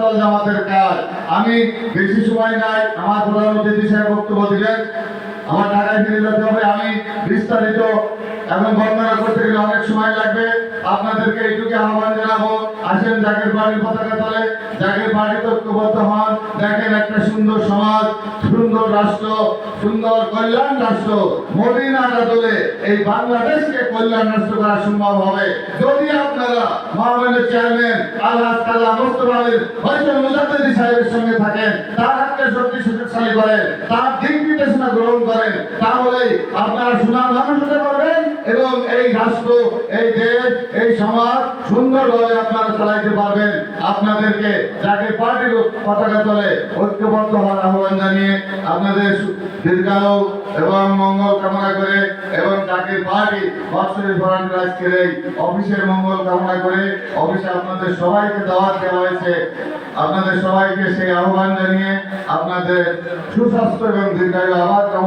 দল জামাতের কাজ। আমি বেশি সময় নাই, আমার সাহেব বক্তব্য দিলেন। আমার ঢাকায় ফিরে যেতে হবে, আমি বিস্তারিত এখন বর্ণনা করতে গেলে অনেক সময় লাগবে। আপনাদেরকে আহ্বান জানাব, আসেন বাড়ির পতাকা তলে। ঐক্যবদ্ধ হন। দেখেন একটা সুন্দর সমাজ, সুন্দর রাষ্ট্র, সুন্দর কল্যাণ রাষ্ট্র। মোদী নাটা তোলে এই বাংলাদেশকে কল্যাণ রাষ্ট্র করা সম্ভব হবে। যদি আপনারা মহামান্য চেয়ারম্যান আল্লাহ তাল্লাহ মুস্তফা আলীর হয়তো মুজাদ্দিদি সাহেবের সঙ্গে থাকেন, তার হাতকে শক্তি শক্তিশালী করেন, তার দিক নির্দেশনা গ্রহণ করেন, তাহলে আপনারা সুনাম মানুষ হতে পারবেন এবং এই রাষ্ট্র, এই দেশ, এই সমাজ সুন্দরভাবে আপনারা চালাইতে পারবেন। আপনাদেরকে যাকে পতাকা তলে ঐক্যবদ্ধ হওয়ার আহ্বান জানিয়ে আপনাদের দীর্ঘায়ু এবং মঙ্গল কামনা করে এবং তাকে পার্টি বাৎসরিক ভরান্ড আজকের এই অফিসের মঙ্গল কামনা করে অফিসে আপনাদের সবাইকে দাওয়াত দেওয়া হয়েছে। আপনাদের সবাইকে সেই আহ্বান জানিয়ে আপনাদের সুস্বাস্থ্য এবং দীর্ঘায়ু আবার কামনা